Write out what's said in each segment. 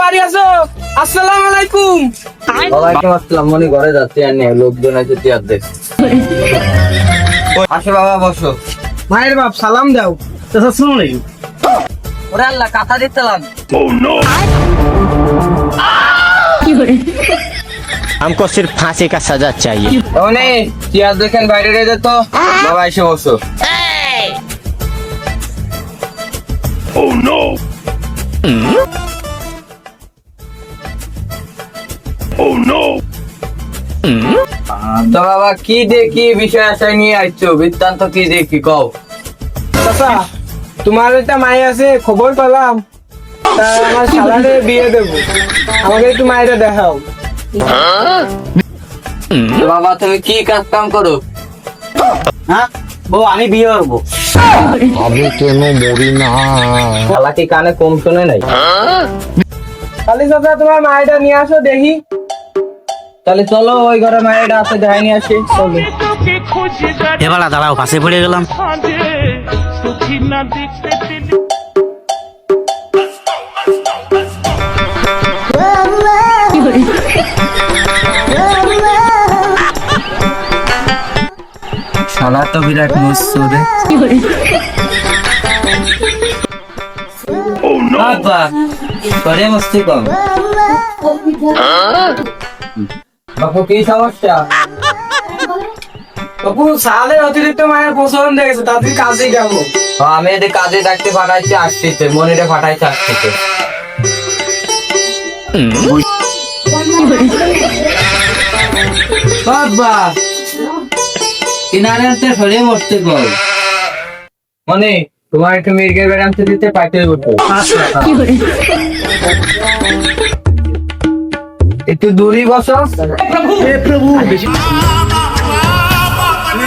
বাড়ি আসসালামু আলাইকুম। ওয়ালাইকুম আসসালাম মনে ঘরে যাচ্ছি আর নেই লোকজন আছে দেখ। আসো বাবা বসো। মায়ের বাপ সালাম দাও। নাকি ওরে আল্লাহ কাঁথা দিতেলাম हमको सिर्फ फांसी का सजा चाहिए মানে চেয়ার দেখেন বাইরে রেখে তো বাবা এসে বসো তো বাবা কি দেখি বিষয় আশায় নিয়ে আসছো বৃত্তান্ত কি দেখি কও চাচা তোমার একটা মাই আছে খবর পেলাম। তা আমার শালারে বিয়ে দেবো। আমাকে একটু মায়েরা দেখাও। বাবা তুমি কি কাজ কাম করো? হ্যাঁ? বউ আমি বিয়ে করব। শালা কি কানে কম শুনে নাই। খালি চাচা তোমার মায়েরা নিয়ে আসো দেখি। তাহলে চলো ওই ঘরে মায়েরা আছে দেখাই নিয়ে আসি। চলো। এবার দাঁড়াও পাশে পড়ে গেলাম। সুখী না দেখতে শালা তো বিরাট মুসু রে। বাবা করে মস্তি কম। বাপু কি সমস্যা? বাবু সালে অতিরিক্ত মায়ের পছন্দ দেখেছে তাদের কাজে যাব আমি এদের কাজে ডাকতে পাঠাইছি আসতেছে মনিরে পাঠাইছে আসতেছে। বাবা কিনারে আনতে সরিয়ে মরতে কর মনে তোমার একটু মির্গের বেড়ে আনতে দিতে পাইতে বলতো একটু দূরই বসো। দাদা আইতো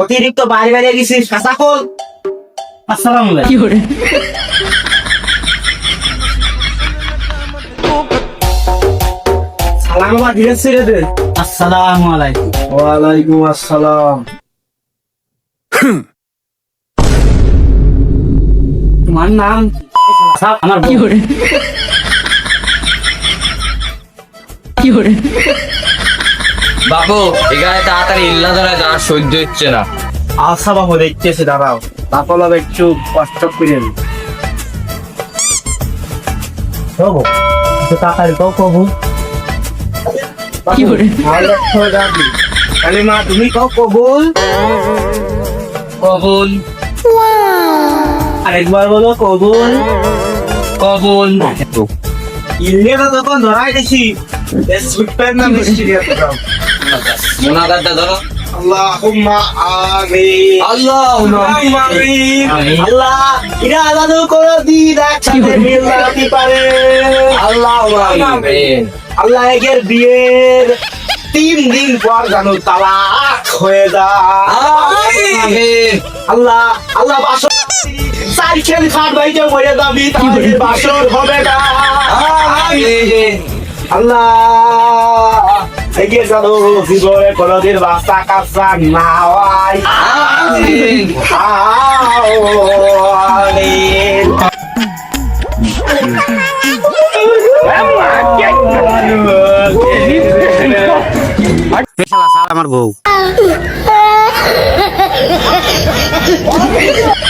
অতিরিক্ত বাইরে বাইরে গেছিস কাঁচা খোল। আসসালামু আলাইকুম। সালাম আবার ধীরে ছেড়ে দে। আসসালামু আলাইকুম। ওয়ালাইকুম আসসালাম। তোমার নাম আমার বউ। বাবু এখানে তাড়াতাড়ি ইল্লা ধরে যা সহ্য হচ্ছে না। আশা বাবু দেখতেছে দাঁড়াও। তারপর হবে একটু কষ্ট করে। বাবু তাড়াতাড়ি কও কবু খালি মা তুমি কও কবুল কবুল। আরেকবার বলো কবুল। কবুল। ইন্ডিয়াটা যখন ধরাই দেখি সুটপ্যান্ট না মিষ্টি দিয়ে দাও। মোনাজাতটা ধরো। আল্লাহুম্মা আমিন। আল্লাহ আল্লাহুম্মা আমিন। আল্লাহ ইরা আলাদা করে দিন একসাথে মিলাতে পারে। আল্লাহ আমিন। আল্লাহ একের বিয়ের তিন দিন পর জানো তালাক হয়ে যায়। আল্লাহ আল্লাহ বাসর সাইকেল খাট বাইতে মরে যাবি তাহলে বাসর হবে না। আল্লাহ একে জানো জীবনে কোনদিন বাচ্চা কাচ্চা না হয় আমার বউ।